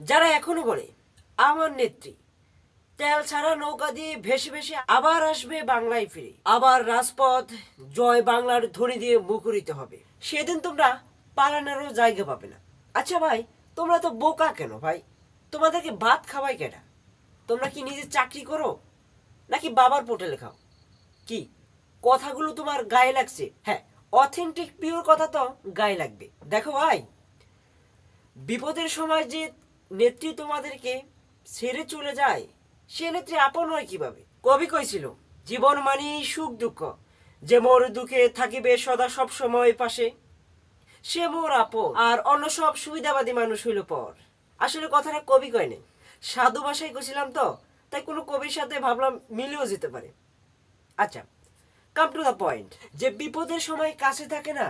যারা এখনও বলে, আমার নেত্রী। তেল ছাড়া নৌকা দিয়ে ভেসে ভেসে আবার আসবে বাংলায় ফিরে। আবার রাজপথ, জয় বাংলার ধ্বনি দিয়ে মুখরিত হবে। সেদিন তোমরা পালানোরও জায়গা পাবে না। আচ্ছা ভাই, তোমরা তো বোকা কেন ভাই? তোমাদেরকে ভাত খাওয়াই কেনা তোমরা কি নিজে চাকরি করো? নাকি বাবার পোটেলে খাও কি? কথাগুলো তোমার গায়ে লাগছে? হ্যাঁ অথেন্টিক পিওর কথা তো গায়ে লাগবে। দেখো ভাই, বিপদের সময় যে নেত্রী তোমাদেরকে ছেড়ে চলে যায়, সে নেত্রী আপন হয় কীভাবে? কবি কইছিল, জীবন মানি সুখ দুঃখ, যে মোর দুঃখে থাকিবে সদা সব সময় পাশে। সে মোর আপন, আর অন্য সব সুবিধাবাদী মানুষ হইল পর। আসলে কথাটা কবি কয়নি সাধু ভাষায় কইছিলাম তো, তাই কোনো কবির সাথে ভাবলাম মিলেও যেতে পারে। আচ্ছা কাম টু দ্য পয়েন্ট যে বিপদের সময় কাছে থাকে না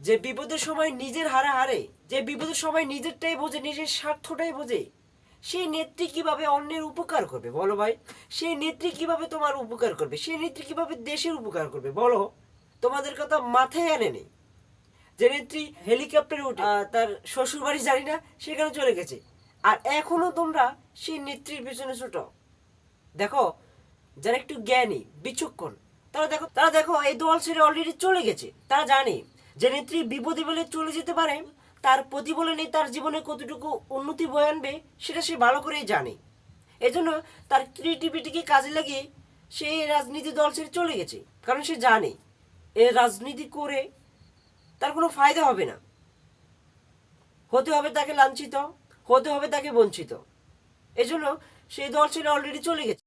যে বিপদের সময় নিজের হারা হারে, যে বিপদের সময় নিজেরটাই বোঝে, নিজের স্বার্থটাই বোঝে সেই নেত্রী কীভাবে অন্যের উপকার করবে বলো ভাই? সেই নেত্রী কীভাবে তোমার উপকার করবে? সেই নেত্রী কীভাবে দেশের উপকার করবে বলো? তোমাদের কথা মাথায় আনে নেই যে নেত্রী হেলিকপ্টারে উঠে তার শ্বশুর বাড়ি জানি না, সেখানে চলে গেছে। আর এখনও তোমরা সেই নেত্রীর পেছনে ছোটো। দেখো, যারা একটু জ্ঞানী, বিচক্ষণ, তারা দেখো তারা দেখো, এই দল ছেড়ে অলরেডি চলে গেছে। তারা জানে। যে নেত্রী বিপদে বলে চলে যেতে পারে, তার প্রতিফলনে তার জীবনে কতটুকু উন্নতি বয়ে আনবে, সেটা সে ভালো করেই জানে। এজন্য তার ক্রিয়েটিভিটিকে কাজে লাগিয়ে সে রাজনীতি দল ছেড়ে চলে গেছে, কারণ সে জানে, এ রাজনীতি করে তার কোনো ফায়দা হবে না। হতে হবে তাকে লাঞ্ছিত, হতে হবে তাকে বঞ্চিত। এজন্য সেই দল ছেড়ে অলরেডি চলে গেছে।